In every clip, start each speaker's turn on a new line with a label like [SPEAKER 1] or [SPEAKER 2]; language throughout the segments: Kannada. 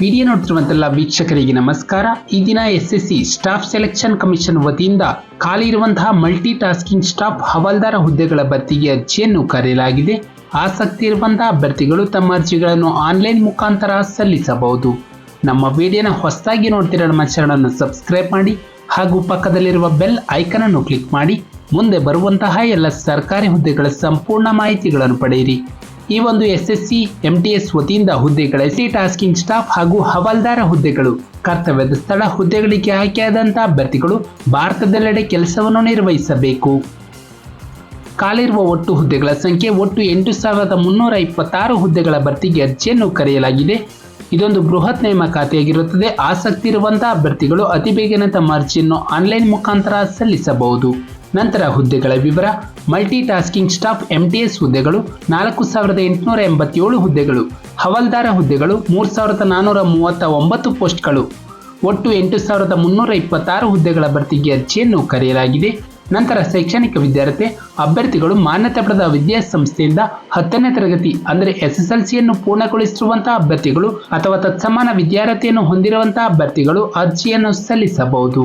[SPEAKER 1] ವಿಡಿಯೋ ನೋಡ್ತಿರುವಂತೆಲ್ಲ ವೀಕ್ಷಕರಿಗೆ ನಮಸ್ಕಾರ. ಈ ದಿನ S S C staff selection commission ವತಿಯಿಂದ ಖಾಲಿ ಇರುವಂತಹ ಮಲ್ಟಿ ಟಾಸ್ಕಿಂಗ್ ಸ್ಟಾಫ್ ಹವಾಲ್ದಾರ ಹುದ್ದೆಗಳ ಭರ್ತಿಗೆ ಅರ್ಜಿಯನ್ನು ಕರೆಯಲಾಗಿದೆ. ಆಸಕ್ತಿ ಇರುವಂತಹ ಅಭ್ಯರ್ಥಿಗಳು ತಮ್ಮ ಅರ್ಜಿಗಳನ್ನು ಆನ್ಲೈನ್ ಮುಖಾಂತರ ಸಲ್ಲಿಸಬಹುದು. ನಮ್ಮ ವಿಡಿಯೋನ ಹೊಸದಾಗಿ ನೋಡ್ತಿರೋ ನಮ್ಮ ಚಾನಲನ್ನು ಸಬ್ಸ್ಕ್ರೈಬ್ ಮಾಡಿ ಹಾಗೂ ಪಕ್ಕದಲ್ಲಿರುವ ಬೆಲ್ ಐಕನ್ ಅನ್ನು ಕ್ಲಿಕ್ ಮಾಡಿ. ಮುಂದೆ ಬರುವಂತಹ ಎಲ್ಲ ಸರ್ಕಾರಿ ಹುದ್ದೆಗಳ ಸಂಪೂರ್ಣ ಮಾಹಿತಿಗಳನ್ನು ಪಡೆಯಿರಿ. ಈ ಒಂದು S S C M T S ವತಿಯಿಂದ ಹುದ್ದೆಗಳ ಸಿ ಟಾಸ್ಕಿಂಗ್ ಸ್ಟಾಫ್ ಹಾಗೂ ಹವಾಲ್ದಾರ ಹುದ್ದೆಗಳು, ಕರ್ತವ್ಯದ ಸ್ಥಳ ಹುದ್ದೆಗಳಿಗೆ ಆಯ್ಕೆಯಾದಂತಹ ಅಭ್ಯರ್ಥಿಗಳು ಭಾರತದೆಲ್ಲೆಡೆ ಕೆಲಸವನ್ನು ನಿರ್ವಹಿಸಬೇಕು. ಕಾಲಿರುವ ಒಟ್ಟು ಹುದ್ದೆಗಳ ಸಂಖ್ಯೆ ಒಟ್ಟು ಎಂಟು ಸಾವಿರದ ಮುನ್ನೂರ ಇಪ್ಪತ್ತಾರು ಹುದ್ದೆಗಳ ಭರ್ತಿಗೆ ಅರ್ಜಿಯನ್ನು ಕರೆಯಲಾಗಿದೆ. ಇದೊಂದು ಬೃಹತ್ ನೇಮಕಾತಿಯಾಗಿರುತ್ತದೆ. ಆಸಕ್ತಿ ಇರುವಂತಹ ಅಭ್ಯರ್ಥಿಗಳು ಅತಿ ಬೇಗನೆ ತಮ್ಮ ಅರ್ಜಿಯನ್ನು ಆನ್ಲೈನ್ ಮುಖಾಂತರ ಸಲ್ಲಿಸಬಹುದು. ನಂತರ ಹುದ್ದೆಗಳ ವಿವರ ಮಲ್ಟಿ ಟಾಸ್ಕಿಂಗ್ ಸ್ಟಾಫ್ ಎಂಟಿಎಸ್ ಹುದ್ದೆಗಳು, ನಾಲ್ಕು ಸಾವಿರದ ಎಂಟುನೂರ ಎಂಬತ್ತೇಳು ಹುದ್ದೆಗಳು, ಹವಾಲ್ದಾರ ಹುದ್ದೆಗಳು, ಮೂರು ಸಾವಿರದ ನಾನ್ನೂರ ಮೂವತ್ತ ಒಂಬತ್ತು ಪೋಸ್ಟ್ಗಳು. ಒಟ್ಟು ಎಂಟು ಸಾವಿರದ ಮುನ್ನೂರ ಇಪ್ಪತ್ತಾರು ಹುದ್ದೆಗಳ ಭರ್ತಿಗೆ ಅರ್ಜಿಯನ್ನು ಕರೆಯಲಾಗಿದೆ. ನಂತರ ಶೈಕ್ಷಣಿಕ ವಿದ್ಯಾರ್ಥಿ ಅಭ್ಯರ್ಥಿಗಳು ಮಾನ್ಯತೆ ಪಡೆದ ವಿದ್ಯಾಸಂಸ್ಥೆಯಿಂದ ಹತ್ತನೇ ತರಗತಿ, ಅಂದರೆ ಎಸ್ ಎಸ್ ಎಲ್ ಸಿಯನ್ನು ಪೂರ್ಣಗೊಳಿಸಿರುವಂತಹ ಅಭ್ಯರ್ಥಿಗಳು ಅಥವಾ ತತ್ಸಮಾನ ವಿದ್ಯಾರ್ಥಿಯನ್ನು ಹೊಂದಿರುವಂತಹ ಅಭ್ಯರ್ಥಿಗಳು ಅರ್ಜಿಯನ್ನು ಸಲ್ಲಿಸಬಹುದು.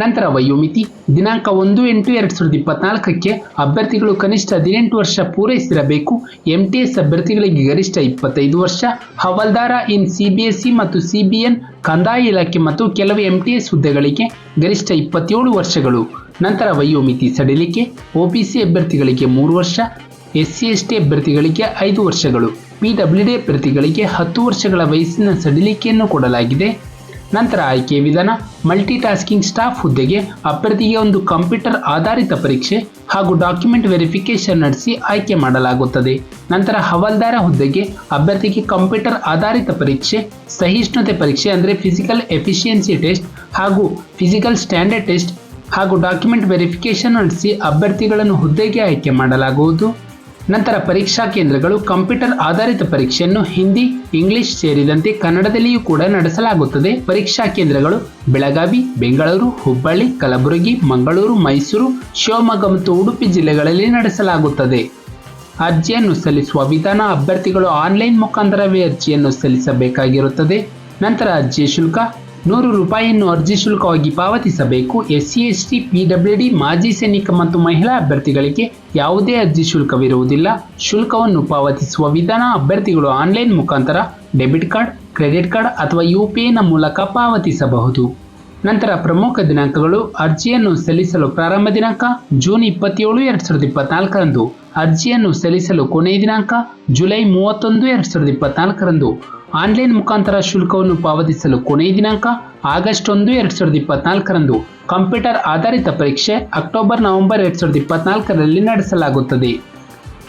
[SPEAKER 1] ನಂತರ ವಯೋಮಿತಿ. ದಿನಾಂಕ ಒಂದು ಎಂಟು ಎರಡು ಸಾವಿರದ ಇಪ್ಪತ್ನಾಲ್ಕಕ್ಕೆ ಅಭ್ಯರ್ಥಿಗಳು ಕನಿಷ್ಠ ಹದಿನೆಂಟು ವರ್ಷ ಪೂರೈಸಿರಬೇಕು. ಎಂ ಟಿ ಎಸ್ ಅಭ್ಯರ್ಥಿಗಳಿಗೆ ಗರಿಷ್ಠ ಇಪ್ಪತ್ತೈದು ವರ್ಷ. ಹವಾಲ್ದಾರ ಇನ್ ಸಿಬಿಎಸ್ಇ ಮತ್ತು ಸಿಬಿಎನ್, ಕಂದಾಯ ಇಲಾಖೆ ಮತ್ತು ಕೆಲವು ಎಂ ಟಿ ಎಸ್ ಹುದ್ದೆಗಳಿಗೆ ಗರಿಷ್ಠ ಇಪ್ಪತ್ತೇಳು ವರ್ಷಗಳು. ನಂತರ ವಯೋಮಿತಿ ಸಡಿಲಿಕೆ. ಒಬಿಸಿ ಅಭ್ಯರ್ಥಿಗಳಿಗೆ ಮೂರು ವರ್ಷ. ಎಸ್ ಸಿ ಎಸ್ ಟಿ ಅಭ್ಯರ್ಥಿಗಳಿಗೆ ಐದು ವರ್ಷಗಳು. ಪಿ ಡಬ್ಲ್ಯೂ ಡಿ ಅಭ್ಯರ್ಥಿಗಳಿಗೆ ಹತ್ತು ವರ್ಷಗಳ ವಯಸ್ಸಿನ ಸಡಿಲಿಕೆಯನ್ನು ಕೊಡಲಾಗಿದೆ. ನಂತರ ಆಯ್ಕೆ ವಿಧಾನ ಮಲ್ಟಿ ಟಾಸ್ಕಿಂಗ್ ಸ್ಟಾಫ್ ಹುದ್ದೆಗೆ ಅಭ್ಯರ್ಥಿಗೆ ಒಂದು ಕಂಪ್ಯೂಟರ್ ಆಧಾರಿತ ಪರೀಕ್ಷೆ ಹಾಗೂ ಡಾಕ್ಯುಮೆಂಟ್ ವೆರಿಫಿಕೇಶನ್ ನಡೆಸಿ ಆಯ್ಕೆ ಮಾಡಲಾಗುತ್ತದೆ. ನಂತರ ಹವಾಲ್ದಾರ ಹುದ್ದೆಗೆ ಅಭ್ಯರ್ಥಿಗೆ ಕಂಪ್ಯೂಟರ್ ಆಧಾರಿತ ಪರೀಕ್ಷೆ, ಸಹಿಷ್ಣುತೆ ಪರೀಕ್ಷೆ ಅಂದರೆ ಫಿಸಿಕಲ್ ಎಫಿಷಿಯನ್ಸಿ ಟೆಸ್ಟ್ ಹಾಗೂ ಫಿಸಿಕಲ್ ಸ್ಟ್ಯಾಂಡರ್ಡ್ ಟೆಸ್ಟ್ ಹಾಗೂ ಡಾಕ್ಯುಮೆಂಟ್ ವೆರಿಫಿಕೇಶನ್ ನಡೆಸಿ ಅಭ್ಯರ್ಥಿಗಳನ್ನು ಹುದ್ದೆಗೆ ಆಯ್ಕೆ ಮಾಡಲಾಗುವುದು. ನಂತರ ಪರೀಕ್ಷಾ ಕೇಂದ್ರಗಳು ಕಂಪ್ಯೂಟರ್ ಆಧಾರಿತ ಪರೀಕ್ಷೆಯನ್ನು ಹಿಂದಿ, ಇಂಗ್ಲಿಷ್ ಸೇರಿದಂತೆ ಕನ್ನಡದಲ್ಲಿಯೂ ಕೂಡ ನಡೆಸಲಾಗುತ್ತದೆ. ಪರೀಕ್ಷಾ ಕೇಂದ್ರಗಳು ಬೆಳಗಾವಿ, ಬೆಂಗಳೂರು, ಹುಬ್ಬಳ್ಳಿ, ಕಲಬುರಗಿ, ಮಂಗಳೂರು, ಮೈಸೂರು, ಶಿವಮೊಗ್ಗ ಮತ್ತು ಉಡುಪಿ ಜಿಲ್ಲೆಗಳಲ್ಲಿ ನಡೆಸಲಾಗುತ್ತದೆ. ಅರ್ಜಿಯನ್ನು ಸಲ್ಲಿಸುವ ವಿಧಾನ ಅಭ್ಯರ್ಥಿಗಳು ಆನ್ಲೈನ್ ಮುಖಾಂತರವೇ ಅರ್ಜಿಯನ್ನು ಸಲ್ಲಿಸಬೇಕಾಗಿರುತ್ತದೆ. ನಂತರ ಅರ್ಜಿಯ ಶುಲ್ಕ ನೂರು ರೂಪಾಯಿಯನ್ನು ಅರ್ಜಿ ಶುಲ್ಕವಾಗಿ ಪಾವತಿಸಬೇಕು. S C S T P W D ಮಾಜಿ ಸೈನಿಕ ಮತ್ತು ಮಹಿಳಾ ಅಭ್ಯರ್ಥಿಗಳಿಗೆ ಯಾವುದೇ ಅರ್ಜಿ ಶುಲ್ಕವಿರುವುದಿಲ್ಲ. ಶುಲ್ಕವನ್ನು ಪಾವತಿಸುವ ವಿಧಾನ ಅಭ್ಯರ್ಥಿಗಳು ಆನ್ಲೈನ್ ಮುಖಾಂತರ ಡೆಬಿಟ್ ಕಾರ್ಡ್, ಕ್ರೆಡಿಟ್ ಕಾರ್ಡ್ ಅಥವಾ ಯು ಪಿ ಐನ ಮೂಲಕ ಪಾವತಿಸಬಹುದು. ನಂತರ ಪ್ರಮುಖ ದಿನಾಂಕಗಳು, ಅರ್ಜಿಯನ್ನು ಸಲ್ಲಿಸಲು ಪ್ರಾರಂಭ ದಿನಾಂಕ, ಜೂನ್ ಇಪ್ಪತ್ತೇಳು, ಎರಡು ಸಾವಿರದ ಇಪ್ಪತ್ನಾಲ್ಕರಂದು. ಅರ್ಜಿಯನ್ನು ಸಲ್ಲಿಸಲು ಕೊನೆಯ ದಿನಾಂಕ, ಜುಲೈ ಮೂವತ್ತೊಂದು, ಎರಡು ಸಾವಿರದ ಇಪ್ಪತ್ನಾಲ್ಕರಂದು. ಆನ್ಲೈನ್ ಮುಖಾಂತರ ಶುಲ್ಕವನ್ನು ಪಾವತಿಸಲು ಕೊನೆಯ ದಿನಾಂಕ ಆಗಸ್ಟ್ ಒಂದು ಎರಡು ಸಾವಿರದ ಇಪ್ಪತ್ನಾಲ್ಕರಂದು. ಕಂಪ್ಯೂಟರ್ ಆಧಾರಿತ ಪರೀಕ್ಷೆ ಅಕ್ಟೋಬರ್ ನವೆಂಬರ್ ಎರಡು ಸಾವಿರದ ಇಪ್ಪತ್ನಾಲ್ಕರಲ್ಲಿ ನಡೆಸಲಾಗುತ್ತದೆ.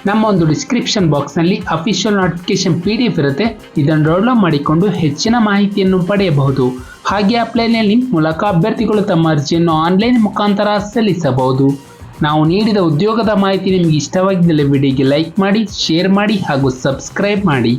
[SPEAKER 1] ನಮ್ಮ ಒಂದು ಡಿಸ್ಕ್ರಿಪ್ಷನ್ ಬಾಕ್ಸ್ನಲ್ಲಿ official notification P D F ಇರುತ್ತೆ. ಇದನ್ನು ಡೌನ್ಲೋಡ್ ಮಾಡಿಕೊಂಡು ಹೆಚ್ಚಿನ ಮಾಹಿತಿಯನ್ನು ಪಡೆಯಬಹುದು. ಹಾಗೆ ಅಪ್ಲೈನ ಲಿಂಕ್ ಮೂಲಕ ಅಭ್ಯರ್ಥಿಗಳು ತಮ್ಮ ಅರ್ಜಿಯನ್ನು ಆನ್ಲೈನ್ ಮುಖಾಂತರ ಸಲ್ಲಿಸಬಹುದು. ನಾವು ನೀಡಿದ ಉದ್ಯೋಗದ ಮಾಹಿತಿ ನಿಮಗೆ ಇಷ್ಟವಾಗಿದ್ದಲ್ಲಿ ವಿಡಿಯೋಗೆ ಲೈಕ್ ಮಾಡಿ, ಶೇರ್ ಮಾಡಿ ಹಾಗೂ ಸಬ್ಸ್ಕ್ರೈಬ್ ಮಾಡಿ.